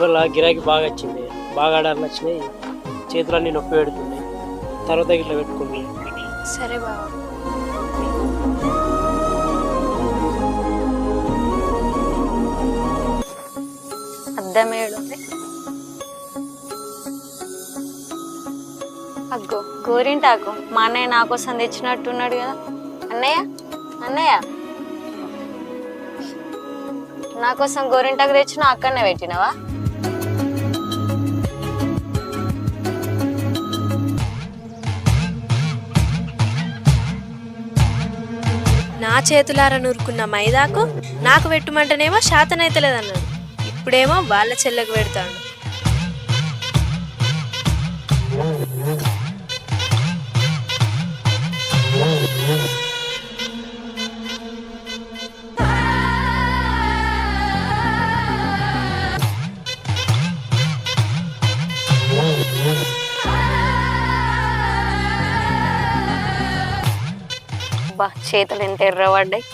వల్ల గిరాకీ బాగా వచ్చింది. బాగా ఆడాలని వచ్చినాయి. చేతులన్నీ నొప్పి పెడుతుంది తర్వాత ఇట్లా పెట్టుకుంది సరే బావ. అద్దం ఏడుంది. అగ్గో గోరింటాకు. మా అన్నయ్య నా కోసం తెచ్చినట్టున్నాడు కదా. అన్నయ్య? అన్నయ్య? నా కోసం గోరింటాకు తెచ్చిన అక్కడనే పెట్టినవా? నా చేతులార నూరుకున్న మైదాకు నాకు పెట్టుమంటేనేమో శాతనైతలేదన్నాడు. ఇప్పుడేమో వాళ్ళ చెల్లెకు పెడతాడు. బా చేతులు ఎంత ఎర్రబడ్డాయి.